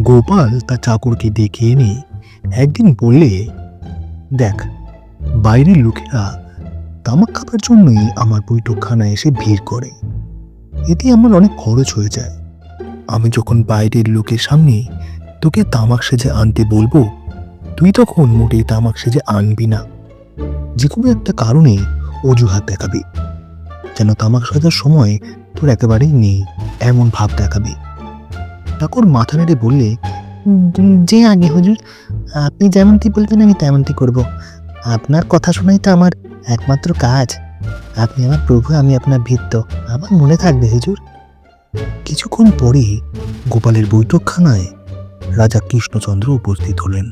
গোপাল তার চাকরকে ডেকে এনে একদিন বললে, দেখ, বাইরের লোকেরা তামাক খাবার জন্যই আমার বৈঠকখানায় এসে ভিড় করে। এতে আমার অনেক খরচ হয়ে যায়। আমি যখন বাইরের লোকের সামনে তোকে তামাক সেজে আনতে বলব, তুই তখন মোটেই তামাক সেজে আনবি না। যে কোনো একটা কারণে অজুহাত দেখাবি। যেন তামাক সাজার সময় তোর একেবারেই নেই, এমন ভাব দেখাবি। ঠাকুর মাথা নেড়ে বললে যে আগে হুজুর আপনি যেমনটি বলবেন আমি তেমনটি করব। আপনার কথা শোনাই তো আমার একমাত্র কাজ। আপনি আমার প্রভু আমি আপনার ভিত্ত আমার মনে থাকবে হুজুর। কিছুক্ষণ পরে গোপালের বৈঠকখানায় রাজা কৃষ্ণচন্দ্র উপস্থিত হলেন।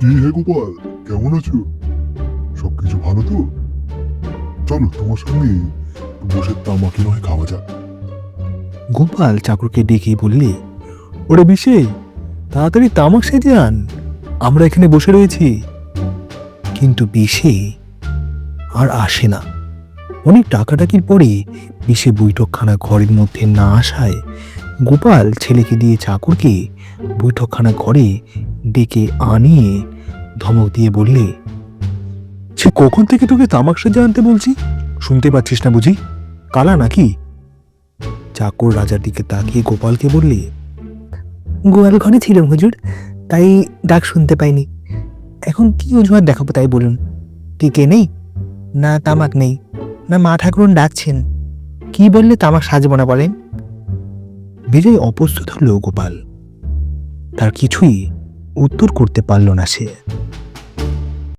কি হে গোপাল? কেমন আছো? সবকিছু ভালো তো? চলো তোমার সঙ্গে বসে তামাকি নয় খাওয়া যাক। গোপাল চাকরকে ডেকে বললে ওরে বিশে, তাড়াতাড়ি তামাক সেজে আন আমরা এখানে বসে রয়েছি। কিন্তু বিশে আর আসে না। অনেক টাকাটাকির পরে বিশে বৈঠকখানা ঘরের মধ্যে না আসায় গোপাল ছেলেকে দিয়ে চাকরকে বৈঠকখানা ঘরে ডেকে আনিয়ে ধমক দিয়ে বললে সে কখন থেকে তোকে তামাক সেজে আনতে বলছি? শুনতে পাচ্ছিস না বুঝি? কালা নাকি? চাকর রাজার দিকে তাকিয়ে গোপালকে বললে গোয়াল ঘরে ছিলাম হুজুর, তাই ডাক শুনতে পাইনি। এখন কি অজুহাত দেখাবো তাই বলুন? টিকে নেই? না তামাক নেই। না মা ঠাকুরন ডাকছেন। কি বললে তামাক সাজবো না বলেন? বিজয় অপ্রস্তুত হল গোপাল তার কিছুই উত্তর করতে পারল না সে।